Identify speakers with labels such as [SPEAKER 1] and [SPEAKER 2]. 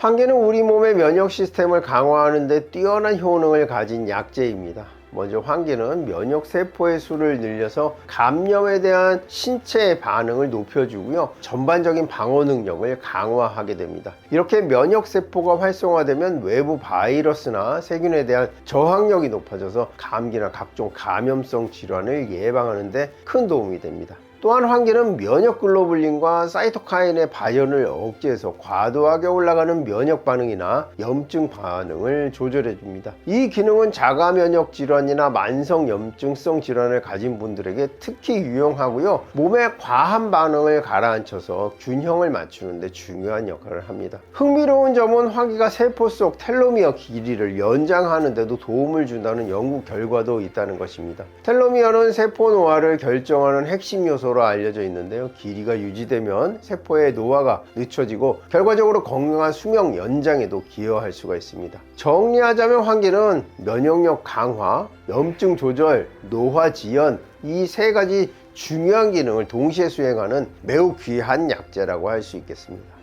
[SPEAKER 1] 황계는 우리 몸의 면역 시스템을 강화하는 데 뛰어난 효능을 가진 약재입니다. 먼저 황계는 면역 세포의 수를 늘려서 감염에 대한 신체의 반응을 높여주고요. 전반적인 방어 능력을 강화하게 됩니다. 이렇게 면역 세포가 활성화되면 외부 바이러스나 세균에 대한 저항력이 높아져서 감기나 각종 감염성 질환을 예방하는 데 큰 도움이 됩니다. 또한 황계는 면역 글로불린과 사이토카인의 발현을 억제해서 과도하게 올라가는 면역 반응이나 염증 반응을 조절해 줍니다. 이 기능은 자가 면역 질환이나 만성 염증성 질환을 가진 분들에게 특히 유용하고요. 몸의 과한 반응을 가라앉혀서 균형을 맞추는 데 중요한 역할을 합니다. 흥미로운 점은 황계가 세포 속 텔로미어 길이를 연장하는 데도 도움을 준다는 연구 결과도 있다는 것입니다. 텔로미어는 세포 노화를 결정하는 핵심 요소 로 알려져 있는데요. 길이가 유지되면 세포의 노화가 늦춰지고 결과적으로 건강한 수명 연장에도 기여할 수가 있습니다. 정리하자면 황계는 면역력 강화, 염증 조절, 노화 지연 이 세 가지 중요한 기능을 동시에 수행하는 매우 귀한 약재라고 할 수 있겠습니다.